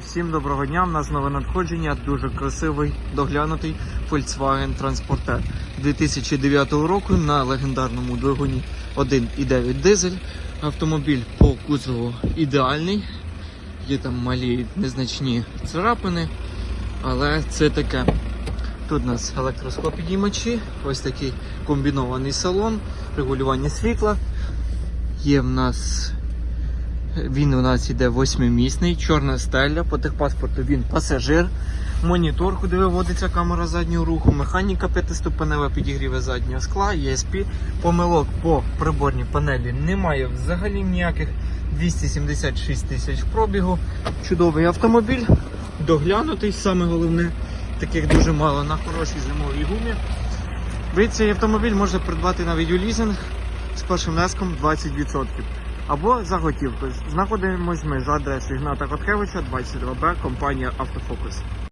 Всім доброго дня. У нас нове надходження. Дуже красивий доглянутий Volkswagen Transporter 2009 року на легендарному двигуні 1,9 дизель. Автомобіль по кузову ідеальний. Є там малі незначні царапини, але це таке. Тут у нас електроскопідіймачі, ось такий комбінований салон, регулювання світла. Є в нас він у нас іде восьмимісний, чорна стеля, по техпаспорту він пасажир, монітор, куди виводиться камера заднього руху, механіка п'ятиступенева підігріве заднього скла, ESP. Помилок по приборній панелі немає взагалі ніяких 276 тисяч пробігу. Чудовий автомобіль, доглянутий, саме головне, таких дуже мало на хорошій зимовій гумі. Ви цей автомобіль можна придбати на відеолізинг з першим внеском 20% або за готівкою. Знаходимось ми за адресою Гната Коткевича, 22Б, компанія Автофокус.